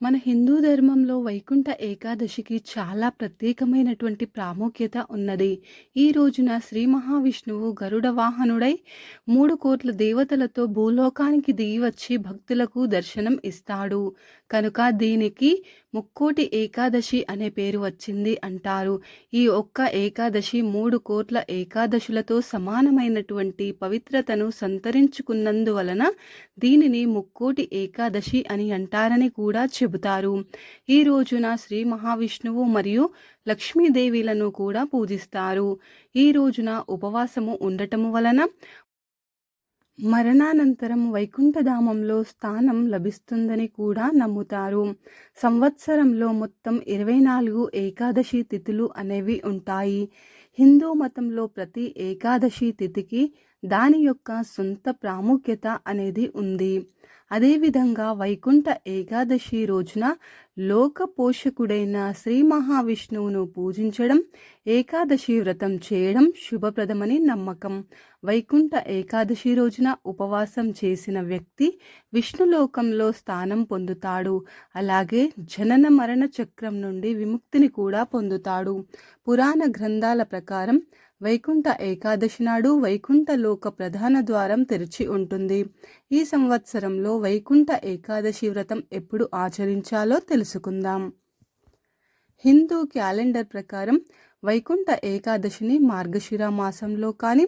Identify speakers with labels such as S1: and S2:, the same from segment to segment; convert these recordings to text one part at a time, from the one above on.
S1: మన హిందూ ధర్మంలో వైకుంఠ ఏకాదశికి చాలా ప్రత్యేకమైనటువంటి ప్రాముఖ్యత ఉన్నది. ఈ రోజున శ్రీ మహావిష్ణువు గరుడ వాహనుడై మూడు కోట్ల దేవతలతో భూలోకానికి దిగి వచ్చి భక్తులకు దర్శనం ఇస్తాడు. కనుక దీనికి ముక్కోటి ఏకాదశి అనే పేరు వచ్చింది అంటారు. ఈ ఒక్క ఏకాదశి మూడు కోట్ల ఏకాదశులతో సమానమైనటువంటి పవిత్రతను సంతరించుకున్నందువలన దీనిని ముక్కోటి ఏకాదశి అని అంటారని కూడా చెబుతారు. ఈ రోజున శ్రీ మహావిష్ణువు మరియు లక్ష్మీదేవిలను కూడా పూజిస్తారు. ఈ రోజున ఉపవాసము ఉండటము వలన మరణానంతరం వైకుంఠధామంలో స్థానం లభిస్తుందని కూడా నమ్ముతారు. సంవత్సరంలో మొత్తం ఇరవై నాలుగు ఏకాదశి తిథులు అనేవి ఉంటాయి. హిందూ మతంలో ప్రతి ఏకాదశి తిథికి దాని యొక్క సొంత ప్రాముఖ్యత అనేది ఉంది. అదేవిధంగా వైకుంఠ ఏకాదశి రోజున లోక పోషకుడైన శ్రీ మహావిష్ణువును పూజించడం ఏకాదశి వ్రతం చేయడం శుభప్రదమని నమ్మకం. వైకుంఠ ఏకాదశి రోజున ఉపవాసం చేసిన వ్యక్తి విష్ణులోకంలో స్థానం పొందుతాడు. అలాగే జనన మరణ చక్రం నుండి విముక్తిని కూడా పొందుతాడు. పురాణ గ్రంథాల ప్రకారం వైకుంఠ ఏకాదశి నాడు వైకుంఠ లోక ప్రధాన ద్వారం తెరిచి ఉంటుంది. ఈ సంవత్సరంలో వైకుంఠ ఏకాదశి వ్రతం ఎప్పుడు ఆచరించాలో తెలుసుకుందాం. హిందూ క్యాలెండర్ ప్రకారం వైకుంఠ ఏకాదశిని మార్గశిర మాసంలో కానీ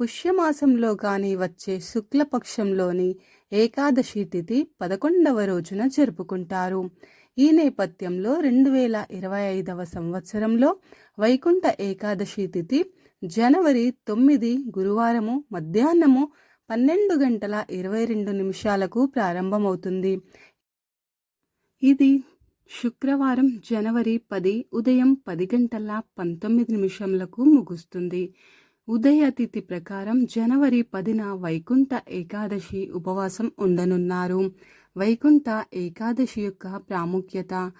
S1: పుష్యమాసంలో కానీ వచ్చే శుక్లపక్షంలోని ఏకాదశి తిథి పదకొండవ రోజున జరుపుకుంటారు. ఈ నేపథ్యంలో రెండు వేల ఇరవై ఐదవ సంవత్సరంలో వైకుంఠ ఏకాదశి తిథి జనవరి తొమ్మిది గురువారము మధ్యాహ్నము పన్నెండు గంటల ఇరవై రెండు నిమిషాలకు ప్రారంభమవుతుంది. ఇది శుక్రవారం జనవరి పది ఉదయం పది గంటల పంతొమ్మిది నిమిషములకు ముగుస్తుంది. ఉదయతిథి ప్రకారం జనవరి పదిన వైకుంఠ ఏకాదశి ఉపవాసం ఉండనున్నారు. వైకుంఠ ఏకాదశి యొక్క ప్రాముఖ్యత.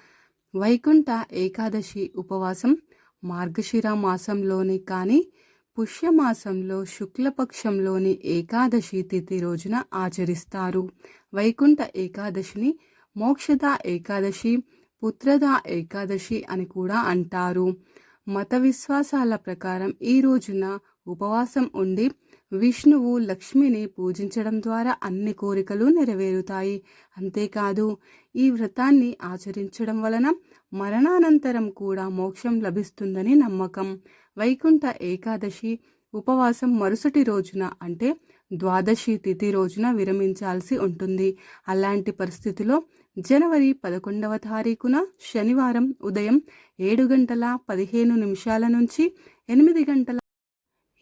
S1: వైకుంఠ ఏకాదశి ఉపవాసం మార్గశిర మాసంలోని కానీ పుష్యమాసంలో శుక్లపక్షంలోని ఏకాదశి తిథి రోజున ఆచరిస్తారు. వైకుంఠ ఏకాదశిని మోక్షద ఏకాదశి పుత్రద ఏకాదశి అని కూడా అంటారు. మత విశ్వాసాల ప్రకారం ఈ రోజున ఉపవాసం ఉండి విష్ణువు లక్ష్మిని పూజించడం ద్వారా అన్ని కోరికలు నెరవేరుతాయి. అంతేకాదు ఈ వ్రతాన్ని ఆచరించడం వలన మరణానంతరం కూడా మోక్షం లభిస్తుందని నమ్మకం. వైకుంఠ ఏకాదశి ఉపవాసం మరుసటి రోజున అంటే ద్వాదశి తిథి రోజున విరమించాల్సి ఉంటుంది. అలాంటి పరిస్థితిలో జనవరి పదకొండవ తారీఖున శనివారం ఉదయం ఏడు గంటల పదిహేను నిమిషాల నుంచి ఎనిమిది గంటల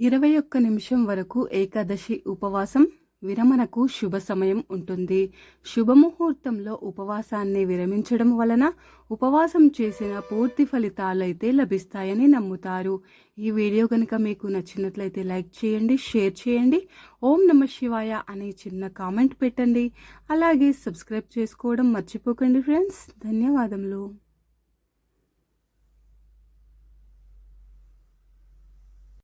S1: ఇరవై ఒక్క నిమిషం వరకు ఏకాదశి ఉపవాసం విరమణకు శుభ సమయం ఉంటుంది. శుభముహూర్తంలో ఉపవాసాన్ని విరమించడం వలన ఉపవాసం చేసిన పూర్తి ఫలితాలైతే లభిస్తాయని నమ్ముతారు. ఈ వీడియో కనుక మీకు నచ్చినట్లయితే లైక్ చేయండి షేర్ చేయండి. ఓం నమ శివాయ అనే చిన్న కామెంట్ పెట్టండి. అలాగే సబ్స్క్రైబ్ చేసుకోవడం మర్చిపోకండి ఫ్రెండ్స్. ధన్యవాదములు.